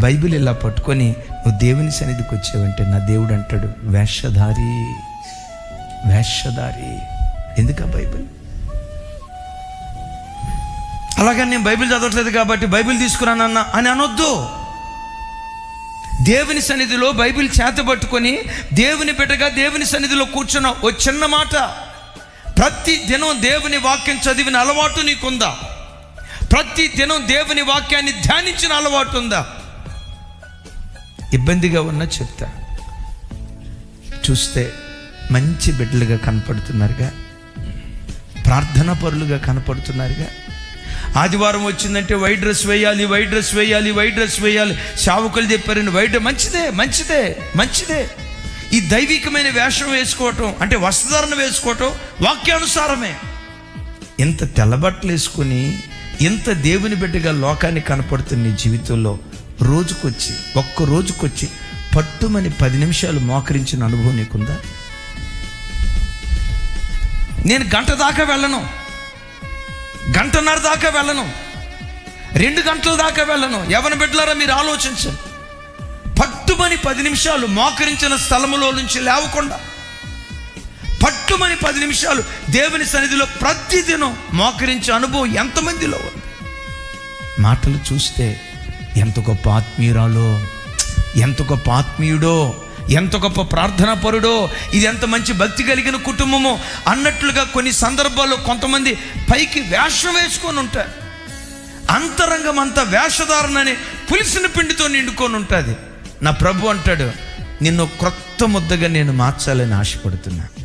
Bible ఇలా పట్టుకొని నువ్వు దేవుని సన్నిధికి వచ్చావంటే నా దేవుడు అంటాడు వేషధారి వేషధారి. ఎందుక బైబిల్? అలాగని నేను బైబిల్ చదవట్లేదు కాబట్టి బైబిల్ తీసుకున్నానన్న అని అనొద్దు. దేవుని సన్నిధిలో బైబిల్ చేత పట్టుకొని దేవుని బిడ్డగా దేవుని సన్నిధిలో కూర్చున్న ఓ చిన్న మాట. ప్రతి దినం దేవుని వాక్యం చదివిన అలవాటు నీకుందా? ప్రతి దినం దేవుని వాక్యాన్ని ధ్యానించిన అలవాటు ఉందా? ఇబ్బందిగా ఉన్నా చెప్తా. చూస్తే మంచి బిడ్డలుగా కనపడుతున్నారుగా. ప్రార్థన పరులుగా కనపడుతున్నారుగా. ఆదివారం వచ్చిందంటే వైట్ డ్రెస్ వేయాలి వైట్ డ్రెస్ వేయాలి వైట్ డ్రెస్ వేయాలి. శావుకులు చెప్పారని వైట్ మంచిదే మంచిదే మంచిదే. ఈ దైవికమైన వేషం వేసుకోవటం అంటే వస్త్రధారణ వేసుకోవటం వాక్యానుసారమే. ఇంత తెల్లబట్టలు వేసుకుని ఇంత దేవుని బిడ్డగా లోకాన్ని కనపడుతున్న నీ జీవితంలో రోజుకొచ్చి ఒక్క రోజుకొచ్చి పట్టుమని పది నిమిషాలు మోకరించిన అనుభవం నీకుందా? నేను గంట దాకా వెళ్ళను. గంటన్నర దాకా వెళ్ళను. రెండు గంటల దాకా వెళ్ళను. ఎవరిని బిడ్డలారా మీరు ఆలోచించండి. పట్టుమని పది నిమిషాలు మోకరించిన స్థలములో నుంచి లేవకుండా పట్టుమని పది నిమిషాలు దేవుని సన్నిధిలో ప్రతిదినం మోకరించే అనుభవం ఎంతమందిలో ఉంది? మాటలు చూస్తే ఎంత గొప్ప ఆత్మీయురాలో ఎంత గొప్ప ఆత్మీయుడో ఎంత గొప్ప ప్రార్థనా పరుడో ఇది ఎంత మంచి భక్తి కలిగిన కుటుంబమో అన్నట్లుగా కొన్ని సందర్భాల్లో కొంతమంది పైకి వేషం వేసుకొని ఉంటారు. అంతరంగం అంతా వేషధారణని పులిసిన పిండితో నిండుకొని ఉంటుంది. నా ప్రభు అంటాడు నిన్ను క్రొత్త ముద్దగా నేను మార్చాలని ఆశపడుతున్నాను